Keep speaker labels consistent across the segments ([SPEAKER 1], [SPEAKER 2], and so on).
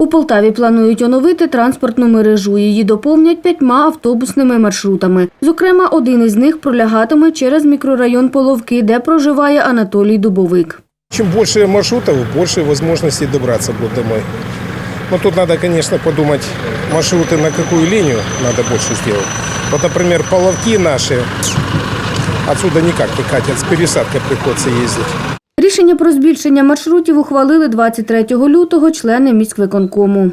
[SPEAKER 1] У Полтаві планують оновити транспортну мережу. Її доповнять п'ятьма автобусними маршрутами. Зокрема, один із них пролягатиме через мікрорайон Половки, де проживає Анатолій Дубовик.
[SPEAKER 2] Чем больше маршрутов, больше возможностей добраться будет домой. Но тут надо, конечно, подумать, маршруты на какую линию надо больше сделать. Вот, например, половки наши отсюда никак не катят, с пересадкой приходится ездить.
[SPEAKER 1] Рішення про збільшення маршрутів ухвалили 23 лютого члени міськвиконкому.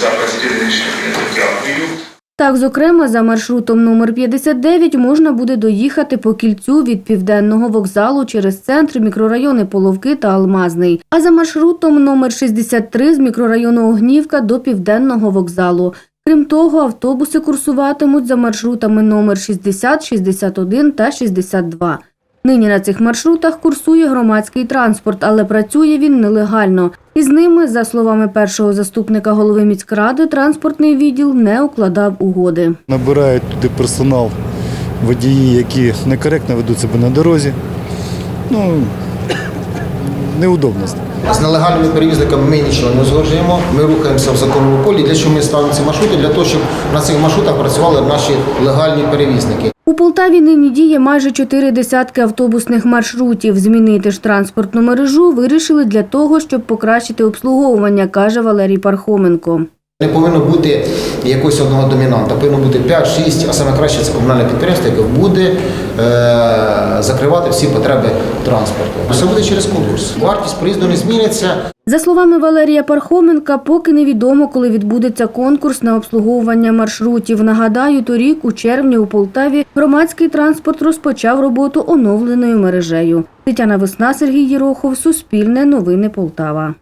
[SPEAKER 3] За рішення. Дякую.
[SPEAKER 1] Так, зокрема, за маршрутом номер 59 можна буде доїхати по кільцю від південного вокзалу через центр, мікрорайони Половки та Алмазний. А за маршрутом номер 63 з мікрорайону Огнівка до південного вокзалу. Крім того, автобуси курсуватимуть за маршрутами номер 60, 61 та 62. Нині на цих маршрутах курсує громадський транспорт, але працює він нелегально. Із ними, за словами першого заступника голови міськради, транспортний відділ не укладав угоди.
[SPEAKER 4] Набирають туди персонал, водії, які некоректно ведуть себе на дорозі. Ну, неудобно.
[SPEAKER 5] З нелегальними перевізниками ми нічого не узгоджуємо. Ми рухаємося в законному полі. Для чого ми ставимо ці маршрути? Для того, щоб на цих маршрутах працювали наші легальні перевізники.
[SPEAKER 1] У Полтаві нині діє майже чотири десятки автобусних маршрутів. Змінити ж транспортну мережу вирішили для того, щоб покращити обслуговування, каже Валерій Пархоменко.
[SPEAKER 5] Не повинно бути якогось одного домінанта, повинно бути 5-6, а саме краще це комунальне підприємство, яке буде е- закривати всі потреби транспорту. Все буде через конкурс. Вартість проїзду не зміниться.
[SPEAKER 1] За словами Валерія Пархоменка, поки невідомо, коли відбудеться конкурс на обслуговування маршрутів. Нагадаю, торік у червні у Полтаві громадський транспорт розпочав роботу оновленою мережею. Тетяна Весна, Сергій Єрохов, Суспільне, Новини Полтава.